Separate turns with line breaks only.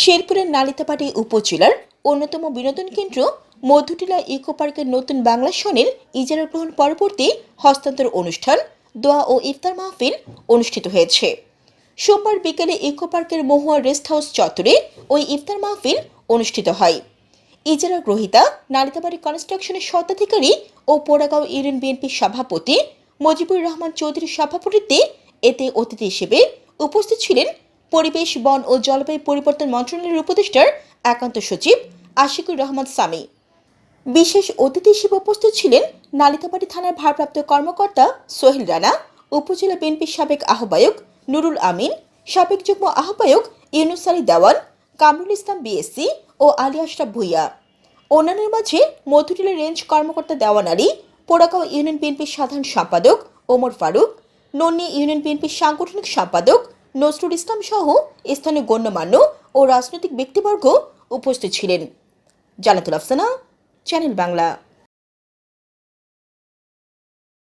শেরপুরের নালিতাবাড়ি উপজেলার অন্যতম বিনোদন কেন্দ্র মধ্যটিলা ইকো পার্কের নতুন বাংলা সনের ইজারা গ্রহণ পরবর্তী হস্তান্তর অনুষ্ঠান দোয়া ও ইফতার মাহফিল অনুষ্ঠিত হয়েছে। সোমবার বিকেলে ইকো পার্কের মহুয়া রেস্ট হাউস চত্বরে ওই ইফতার মাহফিল অনুষ্ঠিত হয়। ইজারা গ্রহীতা নালিতাবাড়ি কনস্ট্রাকশনের স্বত্বাধিকারী ও পোড়াগাঁও ইউনিয়ন বিএনপির সভাপতি মজিবুর রহমান চৌধুরীর সভাপতিত্বে এতে অতিথি হিসেবে উপস্থিত ছিলেন পরিবেশ, বন ও জলবায়ু পরিবর্তন মন্ত্রণালয়ের উপদেষ্টার একান্ত সচিব আশিকুর রহমান সামি। বিশেষ অতিথি হিসেবে উপস্থিত ছিলেন নালিতাবাড়ি থানার ভারপ্রাপ্ত কর্মকর্তা সোহেল রানা, উপজেলা বিএনপির সাবেক আহ্বায়ক নুরুল আমিন, সাবেক যুগ্ম আহ্বায়ক Yunus Ali Dewan, Kamrul Islam B S C ও আলী আশরাফ ভুইয়া। অন্যান্যের মাঝে মধুটিলা রেঞ্জ কর্মকর্তা দেওয়ান আলী, পোড়াগাঁও ইউনিয়ন বিএনপির সাধারণ সম্পাদক ওমর ফারুক, নন্নি ইউনিয়ন বিএনপির সাংগঠনিক সম্পাদক নজরুল ইসলাম সহ স্থানীয় গণ্যমান্য ও রাজনৈতিক ব্যক্তিবর্গ উপস্থিত ছিলেন। জানাতুল আফসানা চ্যানেল বাংলা।